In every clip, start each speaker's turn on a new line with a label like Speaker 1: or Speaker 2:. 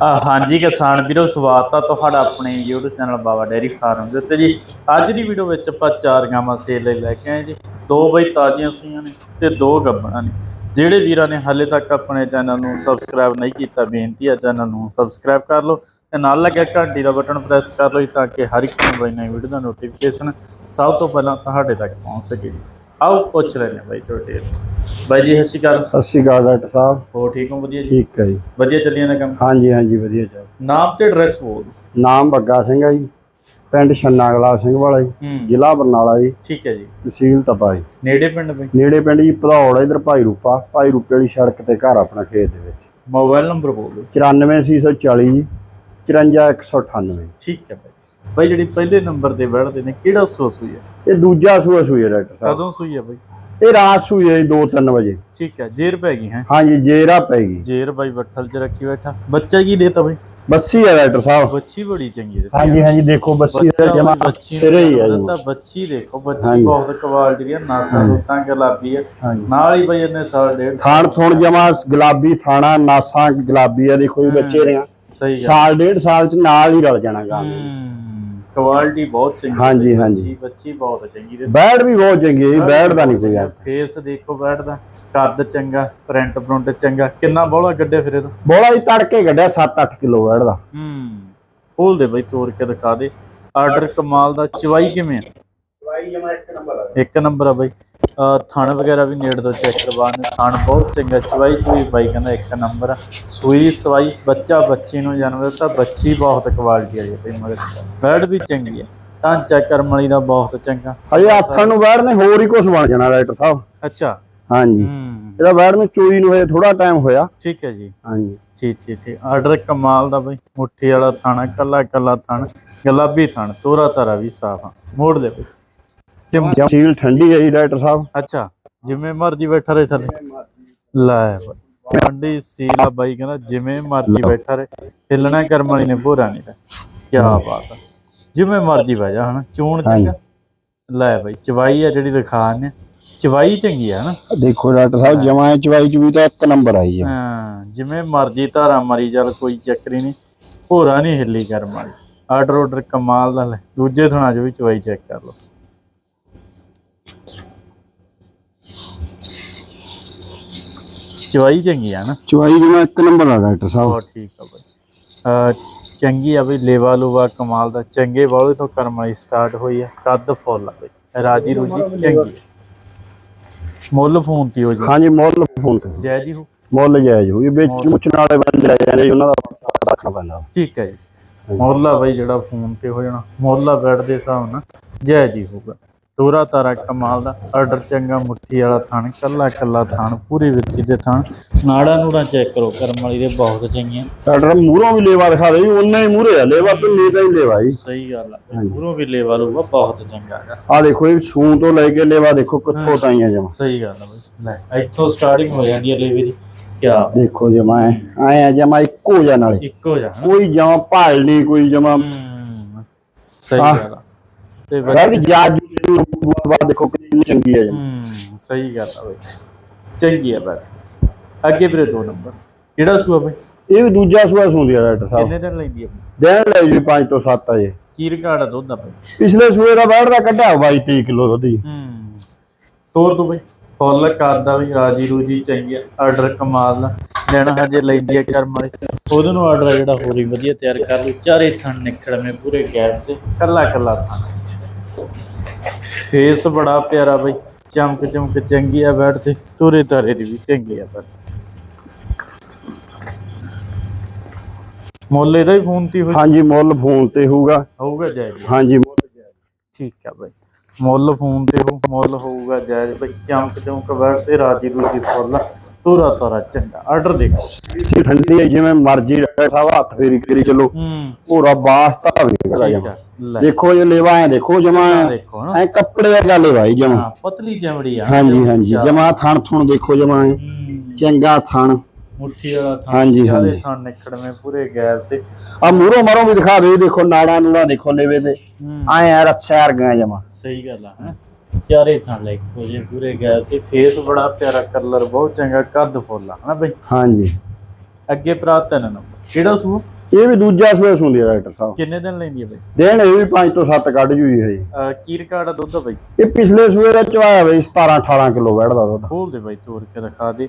Speaker 1: ਹਾਂਜੀ ਕਿਸਾਨ ਵੀਰੋ, ਸਵਾਗਤ ਆ ਤੁਹਾਡਾ ਆਪਣੇ YouTube channel Baba dairy farm ਦੇ ਉੱਤੇ ਜੀ। ਅੱਜ ਦੀ ਵੀਡੀਓ ਵਿੱਚ ਆਪਾਂ ਚਾਰ ਗਾਵਾਂ ਸੇਲ ਲਈ ਲੈ ਕੇ ਆਏ ਜੀ। ਦੋ ਬਈ ਤਾਜ਼ੀਆਂ ਸੂਈਆਂ ਨੇ ਤੇ ਦੋ ਗੱਬਣਾ ਨੇ। ਜਿਹੜੇ ਵੀਰਾਂ ਨੇ ਹਾਲੇ ਤੱਕ ਆਪਣੇ ਚੈਨਲ ਨੂੰ ਸਬਸਕ੍ਰਾਈਬ ਨਹੀਂ ਕੀਤਾ, ਬੇਨਤੀ ਹੈ ਚੈਨਲ ਨੂੰ ਸਬਸਕ੍ਰਾਈਬ ਕਰ ਲਓ ਤੇ ਨਾਲ ਲੱਗਿਆ ਘੰਟੀ ਦਾ ਬਟਨ ਪ੍ਰੈਸ ਕਰ ਲਓ ਜੀ ਤਾਂ ਕਿ ਹਰ ਇੱਕ ਨਵੀਂ ਨਵੀਂ ਵੀਡੀਓ ਦਾ ਨੋਟੀਫਿਕੇਸ਼ਨ ਸਭ ਤੋਂ ਪਹਿਲਾਂ ਤੁਹਾਡੇ ਤੱਕ ਪਹੁੰਚ ਸਕੇ ਜੀ। ਆਓ ਪੁੱਛ ਲੈਣੇ ਬਾਈ ਤੁਹਾਡੇ ਬਾਈ ਜੀ ਸਤਿ ਸ਼੍ਰੀ ਅਕਾਲ।
Speaker 2: ਸਤਿ ਸ਼੍ਰੀ ਅਕਾਲ ਡਾਕਟਰ ਸਾਹਿਬ।
Speaker 1: ਹੋ ਠੀਕ ਹੋ? ਵਧੀਆ ਜੀ?
Speaker 2: ਠੀਕ ਹੈ ਜੀ।
Speaker 1: ਵਧੀਆ ਚੱਲੀ ਜਾਂਦਾ ਕੰਮ?
Speaker 2: ਹਾਂਜੀ ਹਾਂਜੀ ਵਧੀਆ ਜੀ
Speaker 1: ਨਾਮ ਤੇ ਐਡਰੈਸ ਬੋਲ।
Speaker 2: ਨਾਮ ਬੱਗਾ ਸਿੰਘ ਹੈ ਜੀ। ਪਿੰਡ ਛੰਨਾ ਗਲਾਬ ਸਿੰਘ ਵਾਲਾ ਜੀ।
Speaker 1: ਹੂੰ।
Speaker 2: ਜ਼ਿਲ੍ਹਾ ਬਰਨਾਲਾ ਜੀ।
Speaker 1: ਠੀਕ ਹੈ ਜੀ।
Speaker 2: ਤਹਿਸੀਲ ਤਪਾ ਜੀ।
Speaker 1: ਨੇੜੇ ਪਿੰਡ ਬਈ?
Speaker 2: ਨੇੜੇ ਪਿੰਡ ਜੀ ਭਦੌੜ ਇਧਰ ਭਾਈ ਰੂਪਾ। ਭਾਈ ਰੂਪੇ ਵਾਲੀ ਸੜਕ ਤੇ ਘਰ ਆਪਣਾ ਖੇਤ ਦੇ ਵਿੱਚ।
Speaker 1: ਮੋਬਾਈਲ ਨੰਬਰ ਬੋਲ ਦਿਓ।
Speaker 2: 94640 ਜੀ। 54198
Speaker 1: ਠੀਕ ਹੈ ਬਾਈ। ਬਾਈ ਜਿਹੜੀ ਪਹਿਲੇ ਨੰਬਰ ਤੇ ਬੈਠਦੇ ਨੇ ਕਿਹੜਾ ਸੂਆ ਸੂਈ ਹੈ?
Speaker 2: ਇਹ ਦੂਜਾ ਸੂਆ ਸੂਈ ਹੈ ਡਾਕਟਰ ਸਾਹਿਬ।
Speaker 1: ਕਦੋਂ ਸੂਈ ਹੈ ਬਾਈ?
Speaker 2: ਇਹ ਰਾਤ ਸੂਈ ਹੈ 2-3 ਵਜੇ।
Speaker 1: ਠੀਕ ਹੈ ਜੇਰ ਪੈ ਗਈ ਹੈ।
Speaker 2: ਹਾਂਜੀ ਜੇਰਾ ਪੈ ਗਈ।
Speaker 1: ਜੇਰ ਬਾਈ ਬੱਠਲ 'ਚ ਰੱਖੀ ਬੈਠਾ। ਬੱਚਾ ਕੀ ਦੇਤਾ ਬਾਈ?
Speaker 2: ਬੱਸੀ ਹੈ ਡਾਕਟਰ ਸਾਹਿਬ।
Speaker 1: ਬੱਚੀ ਬੜੀ ਚੰਗੀ ਹੈ
Speaker 2: ਹਾਂਜੀ ਹਾਂਜੀ ਦੇਖੋ ਬੱਸੀ ਦਾ ਜਮਾ ਸਿਰੇ ਹੀ ਹੈ ਜੀ।
Speaker 1: ਤਾਂ ਬੱਚੀ ਦੇਖੋ ਬੱਚੀ। ਬਹੁਤ ਕੁਆਲਿਟੀ ਦੀ ਹੈ ਨਾਸਾਂ ਨੂਸਾਂ ਗੁਲਾਬੀ ਹੈ। ਨਾਲ ਹੀ ਬਾਈ ਇਹਨੇ ਸਾਲ ਡੇਢ
Speaker 2: ਥਾਣ ਥੁਣ ਜਮਾ ਗੁਲਾਬੀ ਥਾਣਾ ਨਾਸਾਂ ਗੁਲਾਬੀ ਆ ਦੇਖੋ ਜੀ ਬੱਚੇ ਦੀਆਂ
Speaker 1: ਸਹੀ
Speaker 2: ਸਾਲ ਡੇਢ ਸਾਲ ਚ ਨਾਲ ਹੀ ਰਲ ਜਾਣਾ ਗਾ।
Speaker 1: ਕੁਆਲਿਟੀ ਬਹੁਤ ਚੰਗੀ ਹੈ
Speaker 2: ਹਾਂਜੀ,
Speaker 1: ਬਾਈ,
Speaker 2: ਹਾਂਜੀ।
Speaker 1: ਬੱਚੀ ਬੱਚੀ ਬਹੁਤ ਚੰਗੀ ਤੇ
Speaker 2: ਬੈਡ ਵੀ ਬਹੁਤ ਚੰਗੀ ਹੈ ਬੈਡ ਦਾ ਨਹੀਂ ਕੋਈ ਗੱਲ
Speaker 1: ਫੇਸ ਦੇਖੋ ਬੈਠ ਦਾ ਕੱਦ ਚੰਗਾ ਪ੍ਰਿੰਟ ਪ੍ਰਿੰਟ ਚੰਗਾ ਕਿੰਨਾ ਬੋਲਾ ਗੱਡੇ ਫਿਰੇ ਤੋਂ?
Speaker 2: ਬੋਲਾ ਹੀ ਤੜਕੇ ਕੱਢਿਆ 7-8 ਕਿਲੋ ਬੈਡ ਦਾ।
Speaker 1: ਹੂੰ ਖੋਲ ਦੇ ਬਈ ਤੋੜ ਕੇ ਦਿਖਾ ਦੇ। ਆਰਡਰ ਕਮਾਲ ਦਾ ਚਵਾਈ ਕਿਵੇਂ ਆ?
Speaker 2: ਦਵਾਈ ਜਮਾ ਇੱਕ ਨੰਬਰ ਆ।
Speaker 1: ਇੱਕ ਨੰਬਰ ਆ ਬਈ। ਥਣ ਵਗੈਰਾ ਵੀ ਨੇੜ ਤੋਂ ਚੈੱਕ ਕਰਵਾਉਣੇ ਥਣ ਬਹੁਤ ਚੰਗਾ ਚਵਾਈ ਚੂਈ ਬਾਈ ਕਹਿੰਦਾ ਇੱਕ ਨੰਬਰ ਸੂਈ ਸਵਾਈ ਬੱਚਾ ਬੱਚੀ ਨੂੰ ਜਨਮ ਦਿੱਤਾ ਬੱਚੀ ਬਹੁਤ ਕੁਆਲਿਟੀ ਆ ਜੀ ਬਈ ਮਗਰ। ਬੈਡ ਵੀ ਚੰਗੀ ਆ। ਢਾਂਚਾ ਕਰਮ ਵਾਲੀ ਦਾ ਬਹੁਤ ਚੰਗਾ।
Speaker 2: ਹਜੇ ਆਥਣ ਨੂੰ ਬੈਡ ਨੇ ਹੋਰ ਹੀ ਕੁਝ ਬਣ ਜਾਣਾ ਰਾਈਟਰ ਸਾਹਿਬ।
Speaker 1: ਅੱਛਾ।
Speaker 2: ਹਾਂਜੀ। ਇਹਦਾ ਬੈਡ ਨੂੰ ਚੋਈ ਨੂੰ ਹਜੇ ਥੋੜਾ ਟਾਈਮ ਹੋਇਆ।
Speaker 1: ਠੀਕ ਹੈ ਜੀ।
Speaker 2: ਹਾਂਜੀ।
Speaker 1: ਠੀਕ ਠੀਕ ਠੀਕ। ਆਰਡਰ ਕਮਾਲ ਦਾ ਬਈ। ਮੁੱਠੀ ਵਾਲਾ ਥਾਣਾ ਕੱਲਾ ਕੱਲਾ ਥਣ ਗੁਲਾਬੀ ਥਣ ਤੋਰਾ ਤਾਰਾ ਵੀ ਸਾਫ਼ ਆ। ਮੋੜ ਦੇ ਬਈ। ਤੇ-
Speaker 2: ਸੀਲ ਠੰਡੀ ਹੈ ਜੀ ਰਾਈਟਰ ਸਾਹਿਬ।
Speaker 1: ਅੱਛਾ ਜਿਵੇਂ ਮਰਜ਼ੀ ਬੈਠਾ ਰਹੇ ਥੱਲੇ। ਲੈ ਠੰਡੀ ਸੀਲ ਆ ਬਾਈ ਕਹਿੰਦਾ ਜਿਵੇਂ ਮਰਜ਼ੀ ਬੈਠਾ ਰਹੇ। ਹਿੱਲਣਾ ਕਰਮ ਵਾਲੀ ਨੇ ਭੋਰਾ ਨਹੀਂ ਕੀ ਬਾਤ ਆ। ਜਿਵੇਂ ਮਰਜ਼ੀ ਬਹਿ ਜਾ ਹਨਾ। ਚੂਣ ਚੰਗਾ। ਲੈ ਬਈ ਚਵਾਈ ਆ ਜਿਹੜੀ ਦਿਖਾ ਨੇ। ਚਵਾਈ ਚੰਗੀ ਆ ਹਨਾ।
Speaker 2: ਦੇਖੋ ਡਾਕਟਰ ਸਾਹਿਬ ਜਮਾ ਚਵਾਈ ਚ ਵੀ ਤਾਂ ਇੱਕ ਨੰਬਰ ਆਈ ਹੈ
Speaker 1: ਹਾਂ ਜਿਵੇਂ ਮਰਜ਼ੀ ਧਾਰਾ ਮਾਰੀ ਚੱਲ ਕੋਈ ਚੱਕਰ ਹੀ ਨਹੀਂ। ਭੋਰਾ ਨਹੀਂ ਹਿੱਲੀ ਕਰਮ ਵਾਲੀ। ਆਰਡਰ ਆਰਡਰ ਕਮਾਲ ਦਾ ਲੈ। ਦੂਜੇ ਥਣਾ ਜੋ ਵੀ ਚਵਾਈ ਚੈੱਕ ਕਰ ਲਓ। ਚਵਾਈ ਚੰਗੀ ਆ ਨਾ?
Speaker 2: ਚਵਾਈ ਜਮਾ ਇੱਕ ਨੰਬਰ ਆ ਡਾਕਟਰ ਸਾਹਿਬ।
Speaker 1: ਬਹੁਤ ਠੀਕ ਆ ਬਈ। ਅਹ ਚੰਗੀ ਆ ਬਈ ਲੇਵਾ ਲੂਵਾ ਕਮਾਲ ਦਾ। ਚੰਗੇ ਵਾਲੇ ਤੋਂ ਕਰਮ ਵਾਲੀ ਸਟਾਰਟ ਹੋਈ ਆ। ਕੱਦ ਫੁੱਲ ਆ ਬਈ। ਰਾਜੀ ਰੂਜੀ ਚੰਗੀ। ਆ। ਮੁੱਲ ਫੋਨ ਤੇ ਹੋ ਜੀ।
Speaker 2: ਹਾਂਜੀ ਮੁੱਲ ਫੋਨ ਤੇ।
Speaker 1: ਜੈ ਜੀ ਹੋ।
Speaker 2: ਮੁੱਲ ਜਾਇਜ਼ ਹੋਈ ਵਿੱਚ ਮੁੱਛਣ ਵਾਲੇ ਬੰਦੇ ਆ ਜਾਂਦੇ ਉਹਨਾਂ ਦਾ ਪਤਾ ਰੱਖਣਾ ਪੈਂਦਾ।
Speaker 1: ਠੀਕ ਹੈ ਜੀ। ਮੁੱਲਾ ਬਾਈ ਜਿਹੜਾ ਫੋਨ ਤੇ ਹੋ ਜਾਣਾ। ਮੁੱਲਾ ਬੈਡ ਦੇ ਹਿਸਾਬ ਨਾਲ। ਜੈ ਜੀ ਹੋਊਗਾ। ਤੋਰਾ ਤਾਰਾ ਕਮਾਲ ਦਾ ਆਰਡਰ ਚੰਗਾ ਮੁੱਠੀ ਵਾਲਾ ਥਣ ਕੱਲਾ ਕੱਲਾ ਥਣ ਪੂਰੀ ਵਿੱਤੀ ਦੇ ਥਣ। ਨਾੜਾ ਨੂੜਾ ਚੈੱਕ ਕਰੋ ਕਰਮ ਵਾਲੀ ਦੇ ਬਹੁਤ ਚੰਗੀਆਂ।
Speaker 2: ਡਾਕਟਰ ਮੂਹਰੋਂ ਵੀ ਲੇਵਾ ਦਿਖਾ ਦੇ ਉਹਨਾਂ ਹੀ ਮੂਹਰੇ ਆ ਲੇਵਾ ਤੇ ਨੀਤਾ ਹੀ ਲੇਵਾ ਜੀ।
Speaker 1: ਸਹੀ ਗੱਲ ਆ ਪੂਰੋਂ ਵੀ ਲੇਵਾ ਲੂਗਾ ਬਹੁਤ ਚੰਗਾ
Speaker 2: ਆ ਦੇਖੋ ਇਹ ਸੂਨ ਤੋਂ ਲੈ ਕੇ ਲੇਵਾ ਦੇਖੋ ਕਿੱਥੋਂ ਤਾਈਆਂ ਜਮਾ।
Speaker 1: ਸਹੀ ਗੱਲ ਆ ਲੈ ਇੱਥੋਂ ਸਟਾਰਟਿੰਗ ਹੋ ਜਾਂਦੀ ਹੈ ਲੇਵੇ ਦੀ ਕਿਆ
Speaker 2: ਦੇਖੋ ਜਮਾ ਐ ਆ ਜਮਾ ਇੱਕੋ ਜਿਹਾ ਨਾਲੇ।
Speaker 1: ਇੱਕੋ ਜਾ
Speaker 2: ਕੋਈ ਜਮਾ ਭਾਲ ਨਹੀਂ ਕੋਈ ਜਮਾ
Speaker 1: ਸਹੀ। ਗੱਲ ਆ। ਤੇ ਬਈ-
Speaker 2: ਰਾਜ ਜਾਜ ਬਾਅਦ ਦੇਖੋ ਕਿੰਨੀ ਚੰਗੀ ਹੈ
Speaker 1: ਹੂੰ ਸਹੀ ਗੱਲ ਆ ਬਈ। ਚੰਗੀ ਆ ਬਈ ਅੱਗੇ ਵੀਰੇ ਦੋ ਨੰਬਰ। ਕਿਹੜਾ ਸੂਆ ਬਈ?
Speaker 2: ਇਹ ਵੀ ਦੂਜਾ ਸੂਆ ਸੁੰਦੀ ਆ ਡਾਕਟਰ ਸਾਹਿਬ।
Speaker 1: ਕਿੰਨੇ ਦਿਨ ਲੈਂਦੀ ਆ ਬਈ?
Speaker 2: ਦੇਣ ਲੈ ਜੀ 5 ਤੋਂ 7 ਅਜੇ
Speaker 1: ਕੀ ਰਿਕਾਰਡ ਆ ਦੁੱਧ ਦਾ ਬਈ?
Speaker 2: ਪਿਛਲੇ ਸੂਏ ਦਾ ਬੈਠ ਦਾ ਕੱਢਿਆ 22 23 ਕਿਲੋ ਦੁੱਧ ਜੀ।
Speaker 1: ਹੂੰ। ਤੋਰ ਦੋ ਬਈ। ਫੁੱਲ ਕਰਦਾ ਵੀ ਰਾਜੀ ਰੂਜੀ ਚੰਗੀ ਆ। ਆਰਡਰ ਕਮਾਲ ਦਾ ਲੈਣਾ ਹਜੇ ਲੈਂਦੀ ਆ ਕਰਮ ਵਾਲੀ। ਉਹਦੇ ਨੂੰ ਆਰਡਰ ਜਿਹੜਾ ਹੋਰ ਹੀ ਵਧੀਆ ਤਿਆਰ ਕਰ ਲਓ ਚਾਰੇ ਥਣ ਨਿਕੜਵੇਂ ਪੂਰੇ ਗੈਪ ਤੇ। ਕੱਲਾ ਕੱਲਾ ਥਣ। ਫੇਸ ਬੜਾ ਪਿਆਰਾ ਬਈ ਚਮਕ ਚਮਕ ਚੰਗੀ ਆ ਬੈਠ ਤੇ ਤੋਰੇ ਤਾਰੇ ਦੀ ਵੀ ਚੰਗੀ ਆ ਪਰ ਮੁੱਲ ਇਹਦਾ ਹੀ ਫੋਨ ਤੇ ਹੋਈ
Speaker 2: ਹਾਂਜੀ ਮੁੱਲ ਫੋਨ ਤੇ ਹੋਊਗਾ
Speaker 1: ਹੋਊਗਾ ਜਾਇਜ਼
Speaker 2: ਹਾਂਜੀ
Speaker 1: ਠੀਕ ਆ ਬਈ ਮੁੱਲ ਫੋਨ ਤੇ ਹੋ ਮੁੱਲ ਹੋਊਗਾ ਜਾਇਜ਼ ਬਈ ਚਮਕ ਚਮਕ ਬੈਠ ਤੇ ਰਾਜੀ ਰੂਜੀ ਫੁੱਲ ਤੋਰਾ ਤੋਰਾ ਚੰਗਾ ਆਰਡਰ ਦੇਖੋ
Speaker 2: ਸੀ ਠੰਡੀ ਹੈ ਜਿਵੇਂ ਮਰਜ਼ੀ ਡਾਕਟਰ ਸਾਹਿਬ ਹੱਥ ਫੇਰੀ ਕਰੀ ਚੱਲੋ।
Speaker 1: ਹੂੰ।
Speaker 2: ਪੂਰਾ ਬਾਸਤਾ ਵੀ ਨਿਕਲਦਾ
Speaker 1: ਠੀਕ
Speaker 2: ਜਮਾ। ਦੇਖੋ ਇਹ ਲੇਵਾ ਐ ਦੇਖੋ ਜਮਾ। ਐ ਕੱਪੜੇ ਵਰਗਾ ਲੇਵਾ ਹੀ ਜਮਾ।
Speaker 1: ਪਤਲੀ ਚਮੜੀ ਆ।
Speaker 2: ਹਾਂਜੀ ਹਾਂਜੀ ਜਮਾ ਥਣ ਥੁਣ ਦੇਖੋ ਜਮਾ ਐਂ। ਚੰਗਾ ਥਣ।
Speaker 1: ਮੁੱਠੀ ਵਾਲਾ ਥਾਂ
Speaker 2: ਹਾਂਜੀ, ਹਾਂਜੀ।
Speaker 1: ਥਾਂ ਨਿਕੜਵੇਂ ਪੂਰੇ ਗੈਰ ਤੇ।
Speaker 2: ਆ ਮੂਰੋਂ ਮਰੋਂ ਵੀ ਦਿਖਾ ਦਿਓ ਜੀ, ਦੇਖੋ ਨਾੜਾ ਨੂੜਾ ਦੇਖੋ ਲੇਵੇ ਤੇ। ਐ ਆ ਰੱਸਿਆ ਵਰਗਾ ਜਮਾ।
Speaker 1: ਸਹੀ ਗੱਲ ਆ ਹੈਂ। ਚਾਰੇ ਥਾਂ ਲੈ ਕੇ ਜੇ ਪੂਰੇ ਗੈਰ ਤੇ। ਫੇਸ ਬੜਾ ਪਿਆਰਾ ਕਲਰ ਬਹੁਤ ਚੰਗਾ ਕੱਦ ਫੁੱਲ ਹਨਾ ਬਈ?
Speaker 2: ਹਾਂਜੀ।
Speaker 1: ਅੱਗੇ ਭਰਾ ਤਿੰਨ ਨੰਬਰ। ਕਿਹੜਾ ਸੂ?
Speaker 2: ਇਹ ਵੀ ਦੂਜਾ ਸੂਆ ਸੁੰਦੀ ਆ ਡਾਕਟਰ ਸਾਹਿਬ।
Speaker 1: ਕਿੰਨੇ ਦਿਨ ਲੈਂਦੀ ਹੈ ਬਈ?
Speaker 2: ਦੇਣ ਇਹ ਵੀ 5 ਤੋਂ 7 ਕੱਢ ਜੂਈ ਹੈ ਜੀ
Speaker 1: ਅਹ ਕੀ ਰਿਕਾਰਡ ਆ ਦੁੱਧ ਦਾ ਬਈ?
Speaker 2: ਇਹ ਪਿਛਲੇ ਸੂਏ ਦਾ ਚਵਾਇਆ ਬਈ 17 18 ਕਿਲੋ ਬੈਠਦਾ ਦੁੱਧ।
Speaker 1: ਖੋਲ ਦੇ ਬਾਈ ਤੋੜ ਕੇ ਦਿਖਾ ਦੇ।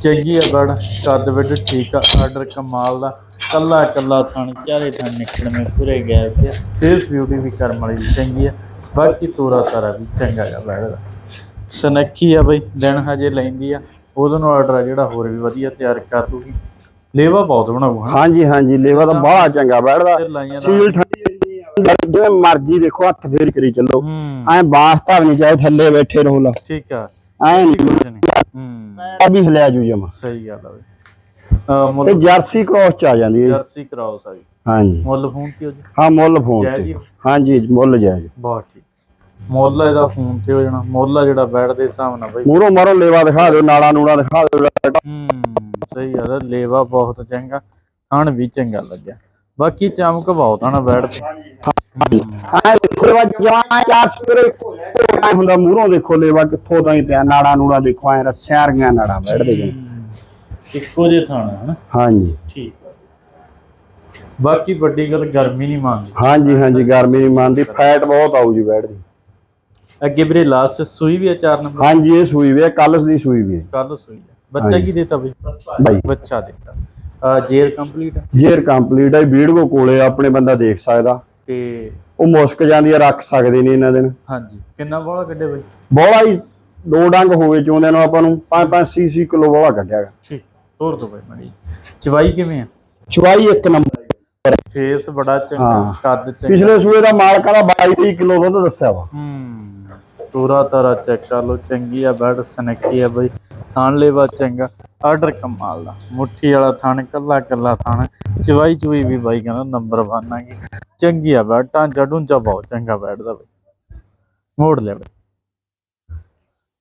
Speaker 1: ਚੰਗੀ ਆ ਬੜ ਕੱਦ ਵਿੱਚ ਠੀਕ ਆ। ਆਰਡਰ ਕਮਾਲ ਦਾ। ਕੱਲਾ ਕੱਲਾ ਥਣ ਚਾਰੇ ਥਣ ਨਿਕਲਵੇਂ ਪੂਰੇ ਗਏ ਤੇ। ਫੇਸ ਬਿਊਟੀ ਵੀ ਕਰਮ ਵਾਲੀ ਵੀ ਚੰਗੀ ਆ। ਬਾਕੀ ਤੋਰਾ ਤਾਰਾ ਵੀ ਚੰਗਾ ਆ ਬੈਠਦਾ ਸਨੱਖੀ ਆ ਬਈ ਦਿਨ ਹਜੇ ਲੈਂਦੀ ਆ। ਉਹਦੋਂ ਨੂੰ ਆਰਡਰ ਆ ਜਿਹੜਾ ਹੋਰ ਵੀ ਵਧੀਆ ਤਿਆਰ ਕਰ ਦੂਗੀ ਲੇਵਾ ਬਹੁਤ ਬਣਾਉ
Speaker 2: ਹਾਂਜੀ ਹਾਂਜੀ ਲੇਵਾ ਤਾਂ ਬੜਾ ਚੰਗਾ ਬੈਠਦਾ। ਸੀਲ ਠੰਡੀ ਜਿਵੇਂ ਮਰਜ਼ੀ ਦੇਖੋ ਹੱਥ ਫੇਰ ਕਰੀ ਚੱਲੋ। ਐ ਬਾਸਤਾ ਵੀ ਨਹੀਂ ਚਾਹੇ ਥੱਲੇ ਬੈਠੇ ਰਹੋ ਲਾ।
Speaker 1: ਠੀਕ ਆ।
Speaker 2: ਐ ਨਹੀਂ
Speaker 1: ਕੁਝ ਨਹੀਂ ਹੂੰ।
Speaker 2: ਆ ਵੀ ਹਿਲਿਆ ਜੂ ਜਮਾ।
Speaker 1: ਸਹੀ ਗੱਲ ਆ ਬਈ।
Speaker 2: ਜਰਸੀ ਕ੍ਰੋਸ ਚ ਆ ਜਾਂਦੀ ਹੈ ਜੀ।
Speaker 1: ਜਰਸੀ ਕਰਾਓ ਸਾਈ
Speaker 2: ਹਾਂਜੀ।
Speaker 1: ਮੁੱਲ ਫੋਨ ਕੀ ਹੋ ਜੀ।
Speaker 2: ਹਾਂ ਮੁੱਲ ਫੋਨ
Speaker 1: ਜੈ ਜੀ।
Speaker 2: ਹਾਂਜੀ ਮੁੱਲ ਜਾਇਜ਼
Speaker 1: ਬਹੁਤ ਠੀਕ। ਮੁੱਲ ਇਹਦਾ ਫੋਨ ਤੇ ਹੋ ਜਾਣਾ ਮੁੱਲ ਆ ਜਿਹੜਾ ਬੈਠ ਦੇ ਹਿਸਾਬ ਨਾਲ ਬਈ।
Speaker 2: ਮੂਰੋਂ ਮਾਰੋ ਲੇਵਾ ਦਿਖਾ ਦਿਓ ਨਾਲਾ ਨੂੜਾ ਦਿਖਾ ਦਿਓ
Speaker 1: ਹੂੰ ਸਹੀ ਆ ਲੇਵਾ ਬਹੁਤ ਚੰਗਾ ਖਾਣ ਵੀ ਚੰਗਾ ਲੱਗਿਆ। ਬਾਕੀ ਚਮਕ ਬਹੁਤ ਆ ਨਾ ਬੈਠ ਤੇ।
Speaker 2: ਲੇਵਾ ਚਾਰ ਸਪਰੇ ਹੁੰਦਾ ਮੂਰੋਂ ਦੇਖੋ ਲੇਵਾ ਕਿੱਥੋਂ ਤਾਈਂ ਪਿਆ ਨਾੜਾ ਨੂੜਾ ਦੇਖੋ ਐ ਰੱਸਿਆਂ ਰਗੀਆਂ ਨਾੜਾ ਬੈਠਦੇ ਜੀ
Speaker 1: ਇੱਕੋ ਜੇ ਥਾਣਾ ਹਨਾ?
Speaker 2: ਹਾਂਜੀ।
Speaker 1: ਠੀਕ। ਬਾਕੀ ਵੱਡੀ ਗੱਲ ਗਰਮੀ ਨਹੀਂ ਮੰਗਦੀ
Speaker 2: ਹਾਂਜੀ ਹਾਂਜੀ ਗਰਮੀ ਨਹੀਂ ਮੰਨਦੀ ਫੈਟ ਬਹੁਤ ਆਊ ਜੀ ਬੈਠਦੀ
Speaker 1: ਅੱਗੇ ਵੀਰੇ ਲਾਸਟ ਸੂਈ ਵੀ ਆ ਚਾਰ ਨੰਬਰ?
Speaker 2: ਹਾਂਜੀ ਇਹ ਸੂਈ ਵੀ ਹੈ ਕੱਲ ਦੀ ਸੂਈ ਵੀ ਹੈ।
Speaker 1: ਕੱਲ ਸੂਈ ਆ ਬੱਚਾ ਕੀ ਦੇਤਾ ਬਈ?
Speaker 2: ਬਾਈ।
Speaker 1: ਬੱਚਾ ਦੇਤਾ। ਜੇਰ ਕੰਪਲੀਟ
Speaker 2: ਜੇਰ ਕੰਪਲੀਟ ਹੈ ਵੀਡੀਓ ਕੋਲੇ ਆਪਣੇ ਬੰਦਾ ਦੇਖ ਸਕਦਾ।
Speaker 1: ਤੇ
Speaker 2: ਉਹ ਮੁਸਕ ਜਾਂਦੀ ਆ ਰੱਖ ਸਕਦੇ ਨਹੀਂ ਇਹਨਾਂ ਦਿਨ
Speaker 1: ਹਾਂਜੀ। ਕਿੰਨਾ ਬੋਲਾ ਕੱਢੇ ਬਈ?
Speaker 2: ਬੋਲਾ ਹੀ ਦੋ ਡੰਗ ਹੋਵੇ ਚੋਂਦੇ ਨੂੰ ਆਪਾਂ ਨੂੰ। 5-5 ਸੀਸੀ ਕਿਲੋ ਬੋਲਾ ਕੱਢਿਆਗਾ
Speaker 1: ਠੀਕ ਹੋਰ ਦੋ ਬਈ ਮੜੀ ਚਵਾਈ ਕਿਵੇਂ ਆ?
Speaker 2: ਚਵਾਈ ਇੱਕ ਨੰਬਰ।
Speaker 1: ਫੇਸ ਬੜਾ ਚੰਗਾ
Speaker 2: ਹਾਂ।
Speaker 1: ਕੱਦ ਚੰਗਾ।
Speaker 2: ਪਿਛਲੇ ਸੂਏ ਦਾ ਮਾਲਕਾਂ ਦਾ 22-23 ਕਿਲੋ ਦੁੱਧ ਦੱਸਿਆ ਵਾ।
Speaker 1: ਹੂੰ ਤੋਰਾ ਤਾਰਾ ਚੈੱਕ ਕਰ ਲੋ ਚੰਗੀ ਆ ਬੈਡ ਸਨੱਖੀ ਆ ਬਈ। ਥਾਣ ਲੈਵਾ ਚੰਗਾ ਆਰਡਰ ਕਮਾਲ ਦਾ। ਮੁੱਠੀ ਵਾਲਾ ਥਾਣ ਕੱਲਾ ਕੱਲਾ ਥਾਣ। ਚਵਾਈ ਚੁਈ ਵੀ ਬਾਈ ਕਹਿੰਦਾ ਨੰਬਰ 1 ਆ ਗਈ ਚੰਗੀ ਆ ਬੈਡ ਢਾਂਚਾ ਢੂੰਚਾ ਬਹੁਤ ਚੰਗਾ ਬੈਡ ਦਾ ਬਈ। ਮੋੜ ਲੈ ਬਈ।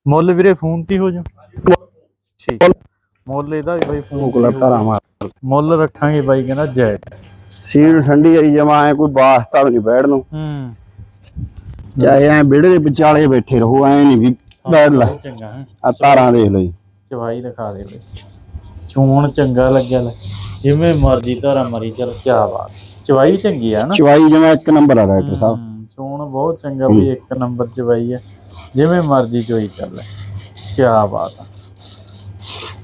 Speaker 1: ਮੁੱਲ ਵੀਰੇ ਫੋਨ ਤੇ ਹੀ ਹੋ ਜਾ। ਠੀਕ। ਮੁੱਲ ਇਹਦਾ ਵੀ ਬਾਈ ਫੋਨ
Speaker 2: ਕੋਲਾ ਧਾਰਾ ਮਾਰ
Speaker 1: ਮੁੱਲ ਰੱਖਾਂਗੇ ਬਾਈ ਕਹਿੰਦਾ ਜੈ।
Speaker 2: ਸੀਲ ਠੰਡੀ ਆਈ ਜਮਾ ਐ ਕੋਈ ਵਾਸਤਾ ਵੀ ਨਹੀਂ ਬੈਠ ਨੂੰ
Speaker 1: ਹੂੰ।
Speaker 2: ਚਾਹੇ ਐ ਵਿਹੜੇ ਦੇ ਵਿਚਾਲੇ ਬੈਠੇ ਰਹੋ ਐ ਨਹੀਂ ਵੀ ਬੈਠ ਲੈ।
Speaker 1: ਚੰਗਾ ਹੈ।
Speaker 2: ਆ ਤਾਰਾਂ ਦੇਖ ਲਓ ਜੀ।
Speaker 1: ਚਵਾਈ ਦਿਖਾ ਦੇ ਬਈ ਚੂਣ ਚੰਗਾ ਲੱਗਿਆ ਲੈ। ਜਿਵੇਂ ਮਰਜ਼ੀ ਧਾਰਾ ਮਰੀ ਚਲ ਕਿਆ ਬਾਤ। ਚਵਾਈ ਚੰਗੀ ਆ ਨਾ।
Speaker 2: ਚਵਾਈ ਜਮਾ ਇੱਕ ਨੰਬਰ ਆ ਡਾਕਟਰ ਸਾਹਿਬ।
Speaker 1: ਹਮ, ਚੂਣ ਬਹੁਤ ਚੰਗਾ ਵੀ ਇੱਕ ਨੰਬਰ ਚਵਾਈ ਹੈ ਜਿਵੇਂ ਮਰਜ਼ੀ ਚੋਈ ਕਰ ਲੈ ਕਿਆ ਬਾਤ ਆ।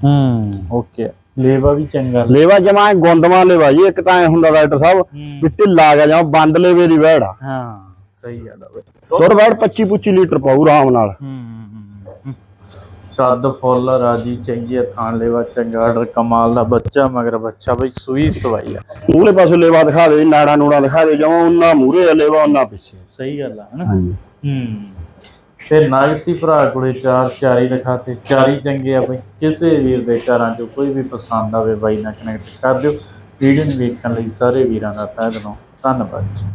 Speaker 1: ਹੂੰ ਓਕੇ। ਲੇਵਾ ਵੀ ਚੰਗਾ
Speaker 2: ਲੇਵਾ ਜਮਾ ਗੁੰਦਵਾ ਲੇਵਾ ਜੀ ਇੱਕ ਤਾਂ ਐ ਹੁੰਦਾ ਡਾਕਟਰ ਸਾਹਿਬ ਵੀ ਢਿੱਲਾ ਗਿਆ ਜਮਾ ਬੰਦ ਲੇਵੇ ਦੀ ਵਹਿੜ ਆ।
Speaker 1: ਹਾਂ ਸਹੀ ਗੱਲ ਆ
Speaker 2: ਦੁੱਧ ਵਹਿੜ 25 25 ਲੀਟਰ ਪਾਉ ਆਰਾਮ ਨਾਲ।
Speaker 1: ਹੂੰ ਕੱਦ ਫੁੱਲ ਰਾਜੀ ਚੰਗੀ ਥਾਣ ਲੇਵਾ ਚੰਗਾ ਆਰਡਰ ਕਮਾਲ ਦਾ ਬੱਚਾ ਮਗਰ ਬੱਚਾ ਬਈ ਸੂਈ ਸਵਾਈ ਆ।
Speaker 2: ਮੂਹਰੇ ਪਾਸੇ ਲੇਵਾ ਦਿਖਾ ਦੇ ਨਾੜਾ ਨੂੜਾ ਦਿਖਾ ਦੇ ਜਮਾ ਉਹਨਾਂ ਮੂਹਰੇ ਲੇਵਾ ਉਹਨਾਂ ਪਿੱਛੇ।
Speaker 1: ਸਹੀ ਗੱਲ ਆ ਹਨਾ?
Speaker 2: ਹਾਂਜੀ।
Speaker 1: ਹੂੰ। ਤੇ ਨਾਗਸੀ ਭਰਾ ਕੋਲੇ ਚਾਰ ਚਾਰੀ ਦਿਖਾਤੇ ਚਾਰੀ ਚੰਗੇ ਆ ਬਈ। ਕਿਸੇ ਵੀਰ ਦੇ ਚਾਰਾਂ ਚੋਂ ਕੋਈ ਵੀ ਪਸੰਦ ਆਵੇ ਬਾਈ ਨਾਲ ਕਨੈਕਟ ਕਰ ਦਿਓ। ਵੀਡੀਓ ਨੂੰ ਵੇਖਣ ਲਈ ਸਾਰੇ ਵੀਰਾਂ ਦਾ ਤਹਿ ਦਿਲੋਂ ਧੰਨਵਾਦ ਜੀ।